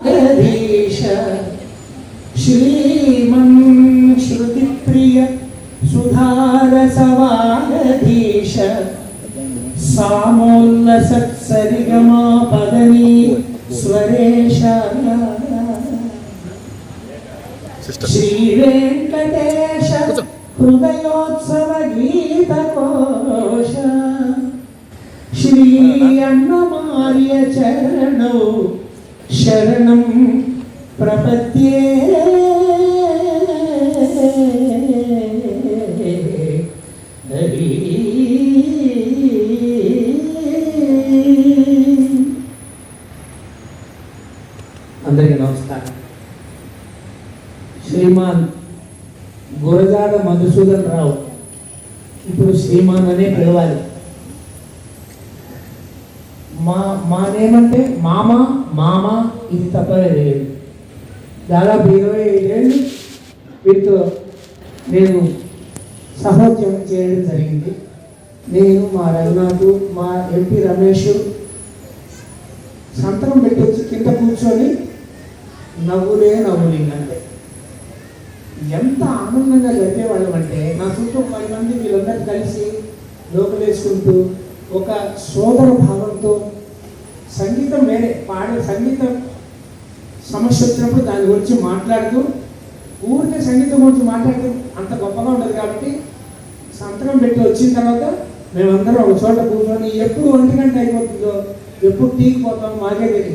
జగదీశ శ్రీమన్ శృతిప్రియ సుధారసవాగధీశ సామోల్ల సత్సరిగమా పదని స్వరేశ సిస్టర్ శ్రీ వెంకటేశ హృదయోత్సవ గీత కోశ శ్రీ అన్నమార్య చరణౌ శరణం ప్రపద్యే హరి అందరికీ నమస్కారం. శ్రీమాన్ గురజాడ మధుసూదన్ రావు. ఇప్పుడు శ్రీమాన్ అనే పిలవాలి. మా మానేమంటే మామ మామ ఇది తప్ప లేదు దాదాపు ఇరవై ఐదేళ్ళు వీటితో నేను సహోద్యమం చేయడం జరిగింది. నేను మా రఘునాథ్ మా ఎంపీ రమేష్ సంతకం పెట్టొచ్చి కింద కూర్చొని నవ్వులే నవ్వులిందంటే ఎంత ఆనందంగా జరిపేవాళ్ళం అంటే నా చుట్టూ పది మంది వీళ్ళందరూ కలిసి లోపలేసుకుంటూ ఒక సోదర భావంతో సంగీతం వేరే పాడే సంగీతం సమస్య వచ్చినప్పుడు దాని గురించి మాట్లాడుతూ ఊరికే సంగీతం గురించి మాట్లాడుతూ అంత గొప్పగా ఉండదు కాబట్టి సంతకం పెట్టి వచ్చిన తర్వాత మేమందరం ఒక చోట కూర్చొని ఎప్పుడు ఒంటి గంట అయిపోతుందో ఎప్పుడు టీకి పోతాం మాకే తెలియదు.